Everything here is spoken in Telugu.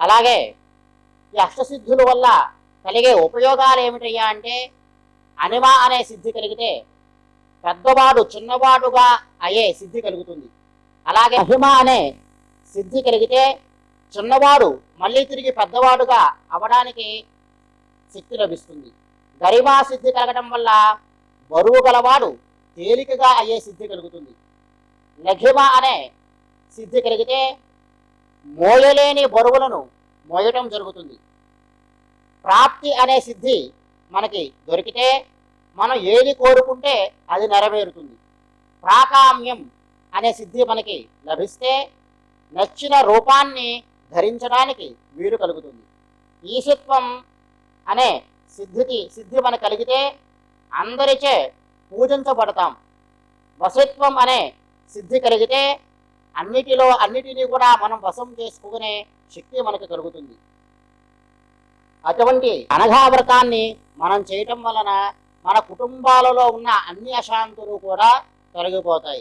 అలాగే ఈ అష్టసిద్ధుల వల్ల కలిగే ఉపయోగాలు ఏమిటయ్యా అంటే అనిమ అనే సిద్ధి కలిగితే పెద్దవాడు చిన్నవాడుగా అయ్యే సిద్ధి కలుగుతుంది. అలాగే అహిమ అనే సిద్ధి కలిగితే చిన్నవాడు మళ్ళీ తిరిగి పెద్దవాడుగా అవడానికి శక్తి లభిస్తుంది. గరిమా సిద్ధి కలగడం వల్ల బరువు గలవాడు తేలికగా అయ్యే సిద్ధి కలుగుతుంది. లఘిమ అనే సిద్ధి కలిగితే మోయలేని బరువులను మోయటం జరుగుతుంది. ప్రాప్తి అనే సిద్ధి మనకి దొరికితే మనం ఏది కోరుకుంటే అది నెరవేరుతుంది. ప్రాకామ్యం అనే సిద్ధి మనకి లభిస్తే నచ్చిన రూపాన్ని ధరించడానికి వీలు కలుగుతుంది. ఈశత్వం అనే సిద్ధికి సిద్ధి మనకు కలిగితే అందరిచే పూజించబడతాం. వసత్వం అనే సిద్ధి కలిగితే అన్నిటిలో అన్నిటినీ కూడా మనం వశం చేసుకునే శక్తి మనకు కలుగుతుంది. అటువంటి అనఘావ్రతాన్ని మనం చేయటం వలన మన కుటుంబాలలో ఉన్న అన్ని అశాంతులు కూడా తొలగిపోతాయి.